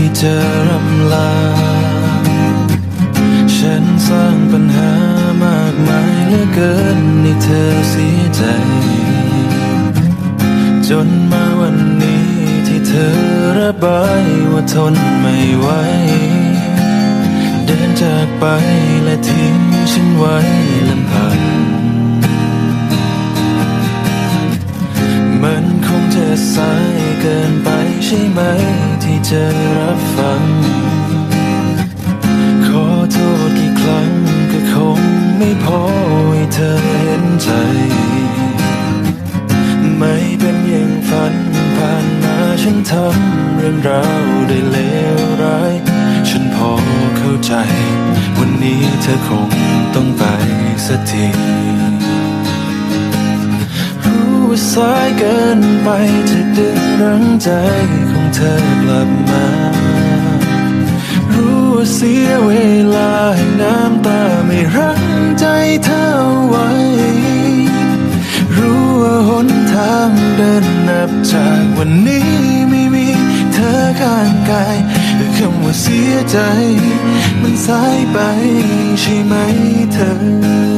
ที่จะรำลา ฉันสร้างปัญหามากมายเหลือเกินให้เธอเสียใจ จนมาวันนี้ที่เธอระบายว่าทนไม่ไหว เดินจากไปและทิ้งฉันไว้ลำพังมันคงจะสายเกินไปใช่ไหม จะรับฟัง ขอโทษกี่ครั้งก็คงไม่พอให้เธอเห็นใจ ไม่เป็นอย่างฝันผ่านมาฉันทำเรื่องราวได้เลวร้าย ฉันพอเข้าใจ วันนี้เธอคงต้องไปสักทีรู้สายเกินไปจะดึงรั้งใจ เธอกลับมา รู้ว่าเสียเวลาให้น้ำตาไม่รั้งใจเธอไว้ รู้ว่าหนทางเดินนับจากวันนี้ไม่มีเธอข้างกายคำว่าเสียใจ มันสายไปใช่ไหมเธอ